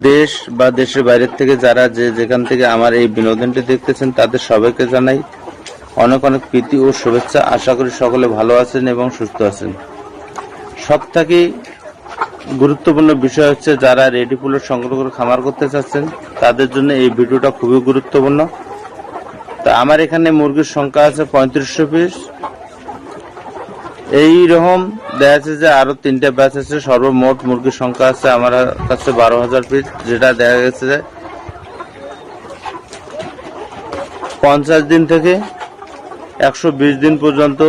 দেশ বা দেশের বাইরের থেকে যারা যে যেখান থেকে আমার এই বিনোদনটি দেখতেছেন, তাদের সবাইকে জানাই অনেক অনেক প্রীতি ও শুভেচ্ছা। আশা করি সকলে ভালো আছেন এবং সুস্থ আছেন। সব থেকে গুরুত্বপূর্ণ বিষয় হচ্ছে, যারা রেডি পুলের সংগ্রহ করে খামার করতে চাচ্ছেন, তাদের জন্য এই ভিডিওটা খুবই গুরুত্বপূর্ণ। তা আমার এখানে মুরগির সংখ্যা আছে পঁয়ত্রিশশো পিস। এই রকম দেখা যাচ্ছে যে আরও তিনটা ব্যাচ আছে, সর্বমোট মুরগির সংখ্যা আছে আমার কাছে বারো হাজার পিস যেটা দেখা গেছে যে পঞ্চাশ দিন থেকে একশো বিশ দিন পর্যন্ত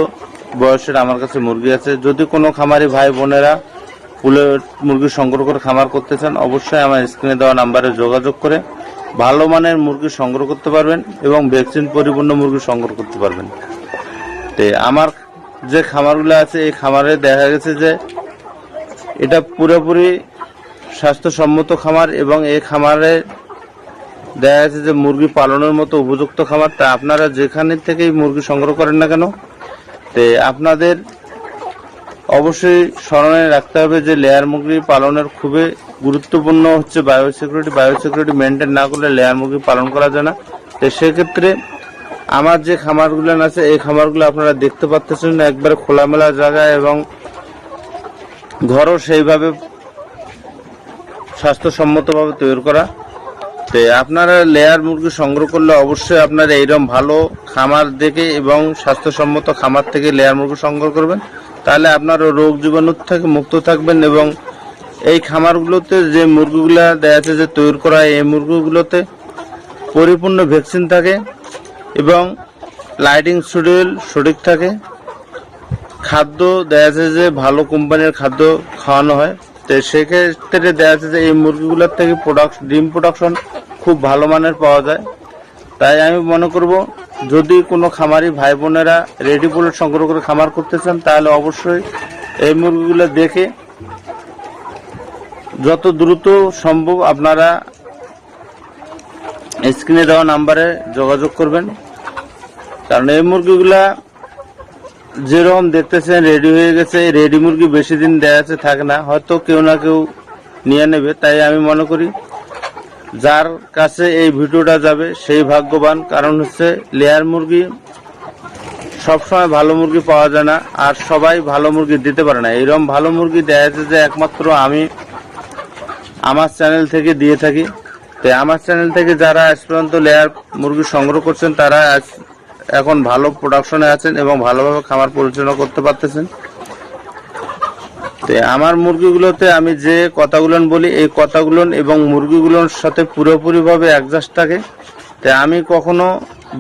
বয়সের আমার কাছে মুরগি আছে। যদি কোনো খামারি ভাই বোনেরা পুলের মুরগি সংগ্রহ করে খামার করতে চান, অবশ্যই আমার স্ক্রিনে দেওয়া নাম্বারে যোগাযোগ করে ভালো মানের মুরগি সংগ্রহ করতে পারবেন এবং ভ্যাকসিন পরিপূর্ণ মুরগি সংগ্রহ করতে পারবেন। আমার যে খামারগুলো আছে, এই খামারে দেখা গেছে যে এটা পুরোপুরি স্বাস্থ্যসম্মত খামার এবং এই খামারে দেখা যাচ্ছে যে মুরগি পালনের মতো উপযুক্ত খামার। তা আপনারা যেখানে থেকেই মুরগি সংগ্রহ করেন না কেন, তে আপনাদের অবশ্যই স্মরণে রাখতে হবে যে লেয়ার মুরগি পালনের খুবই গুরুত্বপূর্ণ হচ্ছে বায়োসিকিউরিটি বায়োসিকিউরিটি মেনটেন না করলে লেয়ার মুরগি পালন করা যায় না। তো সেক্ষেত্রে আমার যে খামারগুলো আছে, এই খামারগুলো আপনারা দেখতে পাচ্ছেন একবারে খোলামেলা জায়গা এবং ঘরও সেইভাবে স্বাস্থ্যসম্মতভাবে তৈরি করা। তো আপনারা লেয়ার মুরগি সংগ্রহ করলে অবশ্যই আপনারা এইরকম ভালো খামার দেখে এবং স্বাস্থ্যসম্মত খামার থেকে লেয়ার মুরগি সংগ্রহ করবেন। তাহলে আপনারা রোগ জীবাণু থেকে মুক্ত থাকবেন এবং এই খামারগুলোতে যে মুরগিগুলা দেখা যাচ্ছে যে তৈরি করা, এই মুরগিগুলোতে পরিপূর্ণ ভ্যাকসিন থাকে। এবং লাইটিং শিডিউল সঠিক থাকে। খাদ্য দেখা যাচ্ছে যে ভালো কোম্পানির খাদ্য খাওয়ানো হয়। তো সেক্ষেত্রে দেখা যাচ্ছে যে এই মুরগিগুলোর থেকে প্রোডাকশন ডিম প্রোডাকশন খুব ভালো মানের পাওয়া যায়। তাই আমি মনে করব, যদি কোনো খামারি ভাই বোনেরা রেডি বুলেট সংগ্রহ করে খামার করতে চান, তাহলে অবশ্যই এই মুরগিগুলো দেখে যত দ্রুত সম্ভব আপনারা স্ক্রিনে দেওয়া নাম্বারে যোগাযোগ করবেন। কারণ এই মুরগিগুলা যেরকম দেখতেছেন রেডি হয়ে গেছে। রেডি মুরগি বেশি দিন দেয়া আছে, থাকে না। হয়তো কেউ না কেউ নিয়ে নেবে, তাই আমি মনে করি যার কাছে এই ভিডিওটা যাবে, সেই ভাগ্যবান। কারণ হচ্ছে লেয়ার মুরগি সবসময় ভালো মুরগি পাওয়া যায় না, আর সবাই ভালো মুরগি দিতে পারে না। এরকম ভালো মুরগি দেয়া যাচ্ছে যে একমাত্র আমি আমার চ্যানেল থেকে দিয়ে থাকি। তো আমার চ্যানেল থেকে যারা আজ পর্যন্ত লেয়ার মুরগি সংগ্রহ করছেন, তারা আজ- এখন ভালো প্রোডাকশনে আছেন এবং ভালোভাবে খামার পরিচালনা করতে পারতেছেন। তো আমার মুরগিগুলোতে আমি যে কথাগুলো বলি, এই কথাগুলো এবং মুরগিগুলোর সাথে পুরোপুরিভাবে অ্যাডজাস্ট থাকে। তাই আমি কখনো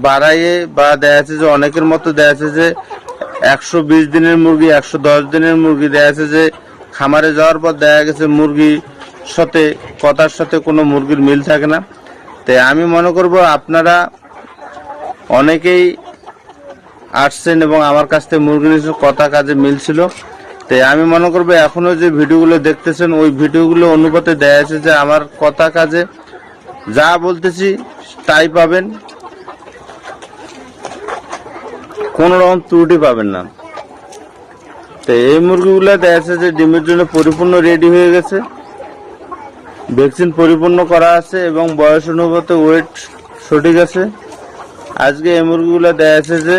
বাড়াইয়ে বা দেখা যাচ্ছে যে অনেকের মতো দেখা যাচ্ছে যে একশো বিশ দিনের মুরগি, একশো দশ দিনের মুরগি দেখা যাচ্ছে যে খামারে যাওয়ার পর দেখা গেছে মুরগির সাথে, কথার সাথে কোনো মুরগির মিল থাকে না। তাই আমি মনে করব আপনারা অনেকেই আসছেন এবং আমার কাছ থেকে মুরগি নিয়েছেন কথা কাজে মিলছিল। তাই আমি মনে করব এখনও যে ভিডিওগুলো দেখতেছেন, ওই ভিডিওগুলো অনুপাতে দেয়া আছে যে আমার কথা কাজে যা বলতেছি তাই পাবেন। কোন রকম ত্রুটি পাবেন না। তো এই মুরগিগুলো দেখা যাচ্ছে যে ডিমের জন্য পরিপূর্ণ রেডি হয়ে গেছে। ভ্যাকসিন পরিপূর্ণ করা আছে এবং বয়স অনুপাতে ওয়েট সঠিক আছে। আজকে এই মুরগিগুলো দেখা যাচ্ছে যে